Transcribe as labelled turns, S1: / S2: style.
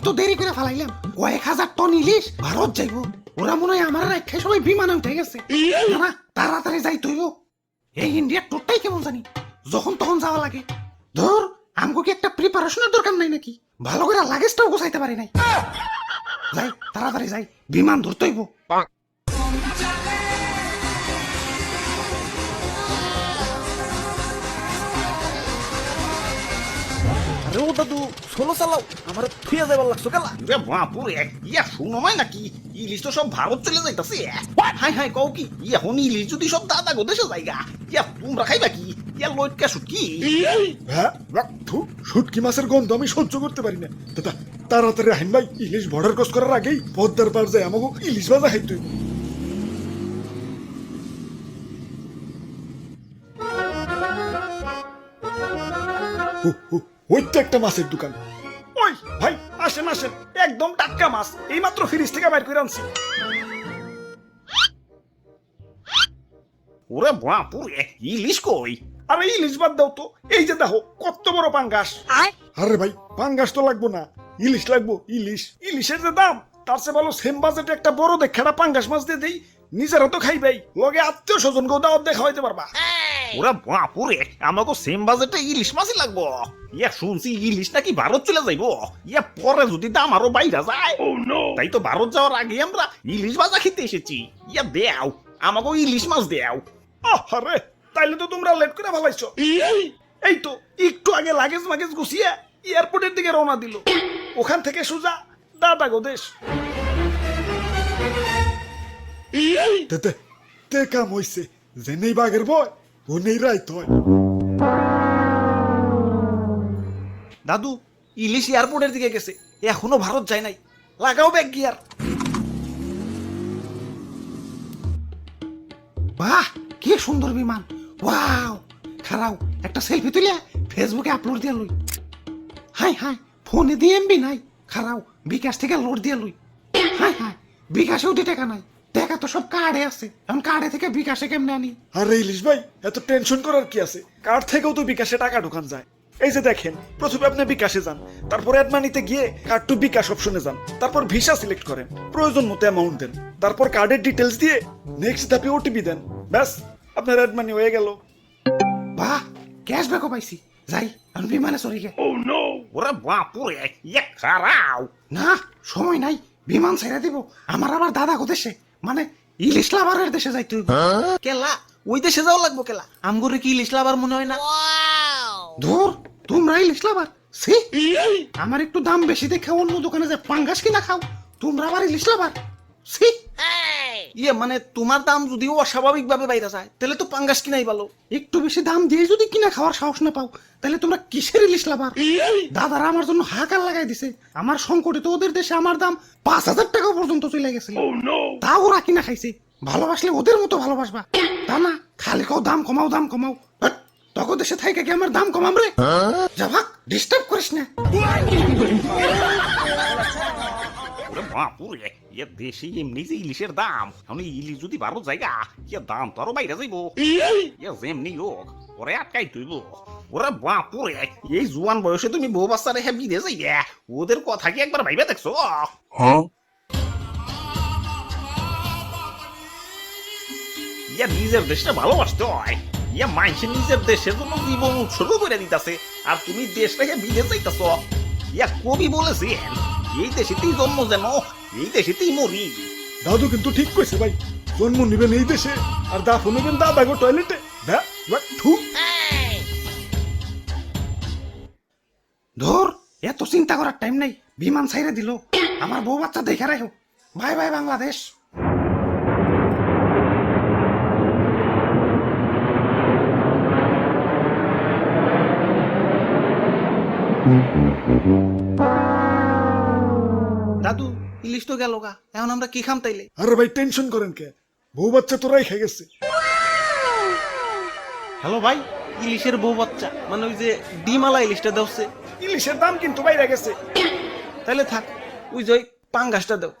S1: আমি তো দেরি করে ফালাইলাম। কয়েক হাজার টন ইলিশ, ভারত যাইব। ওরা মনে হয় আমার এক সময় বিমানে উঠে গেছে। তাড়াতাড়ি যাই তৈব এই ইন্ডিয়ার টোটটাই কেমন জানি। যখন তখন যাওয়া লাগে। ধর, আমগো কি একটা প্রিপারেশনের দরকার নাই নাকি? ভালো করে লাগেজটাও গোছাইতে পারি নাই। যাই, তাড়াতাড়ি যাই। বিমান ধরতে
S2: আরে ও দাদু সোলো চালাও আমার থুয়ে যাবার লাগছো কেলা?
S3: রে বাপুরে ইয়া শুনো নাই নাকি? ইলিশ তো সব ভারত চলে যাইতাছে। হাই হাই কও কি? ইয়া হন ইলিশ যদি সব দাদা গো দেশে যাইগা ইয়া তোমরা খাইবা কি? ইয়া লইটকা শুটকি?
S4: হ্যাঁ শুটকি মাছের গন্ধ আমি সহ্য করতে পারি না। দাদা তাড়াতাড়ি আহিন ভাই ইলিশ বর্ডার ক্রস করার আগেই পদ্মার পার যায় আমাকে ইলিশ ভাজা হইব। ও, ও, ওই তো একটা মাছের দোকান।
S2: ওই ভাই। আসেন আসেন একদম টাটকা মাছ। এইমাত্র ফ্রিজ থেকে বাইর করে আনছি।
S3: ওরে বাপুরে ইলিশ কই?
S2: আরে ইলিশ বাদ দাও তো। এই যে দেখো কত বড় পাঙ্গাস।
S4: আরে ভাই পাঙ্গাস তো লাগবো না। ইলিশ লাগবো ইলিশ।
S2: ইলিশের যে দাম তার চেয়ে ভালো সেম বাজেটে একটা বড় দেখাটা পাঙ্গাস মাছ দিয়ে দেই। নিজেরা তো খাইবেই। লগে আত্মীয় স্বজন কেউ দাওয়াত দেখা হইতে পারবা।
S3: ওরে বাপুরে আমাকে সেম বাজেটে ইলিশ মাছই লাগবো। ইয়া শুনছি ইলিশ নাকি ভারত চলে যাইব। ইয়া পরে যদি দাম আরও বাইরা যায়। তাই তো ভারত যাওয়ার আগে আমরা ইলিশ ভাজা খেতে এসেছি। ইয়া দেও আমাকে ইলিশ মাছ দেও।
S2: আরে তাইলে তো তোমরা লেট করে ভালাইছো এই তো একটু আগে লাগেজ মাগেজ গুছিয়ে এয়ারপোর্টের দিকে রওনা দিল। ওখান থেকে সোজা দাদা গো দেশ
S4: তে তে কাম হইছে। যে নেই বাঘের বয় হয়
S2: দাদু, ইলিশ এয়ারপোর্টের দিকে গেছে। এখনও ভারত যায় নাই। লাগাও ব্যাগ গিয়ার।
S1: বাহ, কি সুন্দর বিমান। ওয়াও, খারাও, একটা সেলফি তুলে ফেসবুকে আপলোড দিয়ে লই। হাই হাই ফোনে দিয়ে এমবি নাই। খারাও, বিকাশ থেকে লোড দিয়ে লই। হাই হাই বিকাশেও দি টাকা নাই। টাকা তো সব কার্ডে আছে। এখন কার্ডে থেকে বিকাশে কেমনে আনি?
S4: আরে ইলিশ ভাই
S2: এত টেনশন করার কি আছে? কার্ড থেকেও তো বিকাশে টাকা ঢোকান যায়। এই যে দেখেন প্রথমে আপনি বিকাশে যান তারপর অ্যাড মানিতে গিয়ে কার্ড টু বিকাশ অপশনে যান তারপর ভিসা সিলেক্ট করেন প্রয়োজন মতো অ্যামাউন্ট দেন তারপর কার্ডের ডিটেলস দিয়ে নেক্সট ধাপে ওটিপি দেন ব্যাস আপনার অ্যাড মানি হয়ে গেল।
S1: বাহ ক্যাশব্যাকও পাইছি। যাই এখন বিমানে চলে গে।
S3: ওরে বাপুরে ইয়া খারাও।
S1: না সময় নাই বিমান ছেড়ে দিব। আমার আবার দাদা দেশে। মানে ইলিশ লাভারের দেশে যাই তুই
S2: কেলা ওই দেশে যাওয়া লাগবো কেলা? আমগুরে কি ইলিশ লাভার মনে হয় না?
S1: ধুর তোমরা ইলিশ লাভার। সি আমার একটু দাম বেশি দেখে অন্য দোকানে যে পাঙ্গাস কিনা খাও তোমরা আবার ইলিশ লাভার। সি
S2: ইয়ে মানে তোমার দাম যদি অস্বাভাবিক ভাবে বাইরে যায় তাহলে তো পাঙ্গাস কিনাই ভালো।
S1: একটু বেশি দাম দিয়ে যদি কিনা খাওয়ার সাহস না পাও তাহলে তোমরা কিসের ইলিশ লাভার? দাদারা আমার জন্য হাহাকার লাগাই দিছে। আমার সংকটে তো ওদের দেশে আমার দাম পাঁচ হাজার টাকা পর্যন্ত চলে গেছিল তা ওরা কিনা খাইছে। ভালোবাসলে ওদের মতো ভালোবাসবা। তা না খালি কাও দাম কমাও দাম কমাও। তখন দেশে থাইকে কি আমার দাম কমাম রে? যাবাক ডিস্টার্ব করিস না।
S3: বাপুরে। ইয়া দেশে এমনি যে ইলিশের দাম। আমি ইলিশ যদি ভারত জায়গা ইয়া দাম তো আরও বাইরে যাইব। ইয়া যেমনি হোক ওরে আটকাই তুইব ওরে বাপুরে এই জুয়ান বয়সে তুমি বউ বাচ্চা রেখে বিদে যাইয়া ওদের কথা কি একবার ভাইবে দেখছ? ইয়া নিজের দেশটা ভালোবাসতে হয়। ইয়া মাইসে নিজের দেশের জন্য জীবন উৎসর্গ করে দিতেছে আর তুমি দেশটাকে বিদে যাইতাছ। ইয়া কবি বলেছেন এই দেশেতেই জন্ম যেন এই দেশেতেই মরি।
S4: দাদু কিন্তু ঠিক কইছে ভাই জন্ম নিবেন এই দেশে আর দাফ নেবেন দাদা গো টয়লেটে।
S1: ধর এত চিন্তা করার টাইম নাই বিমান ছাইরে দিল। আমার বউ বাচ্চা দেখে রাখো। Bye bye Bangladesh.
S2: দাদু ইলিশ তো গেল গা এখন আমরা কি খাম তাইলে?
S4: আরে ভাই টেনশন করেন কে? বউ বাচ্চা তোরাই খেয়ে গেছে।
S5: হ্যালো ভাই ইলিশের বউ বাচ্চা মানে ওই যে ডিমালা ইলিশটা দেওছে।
S2: ইলিশের দাম কিন্তু বাইরে গেছে। তাইলে থাক ওই যে ওই পাঙ্গাসটা দাও।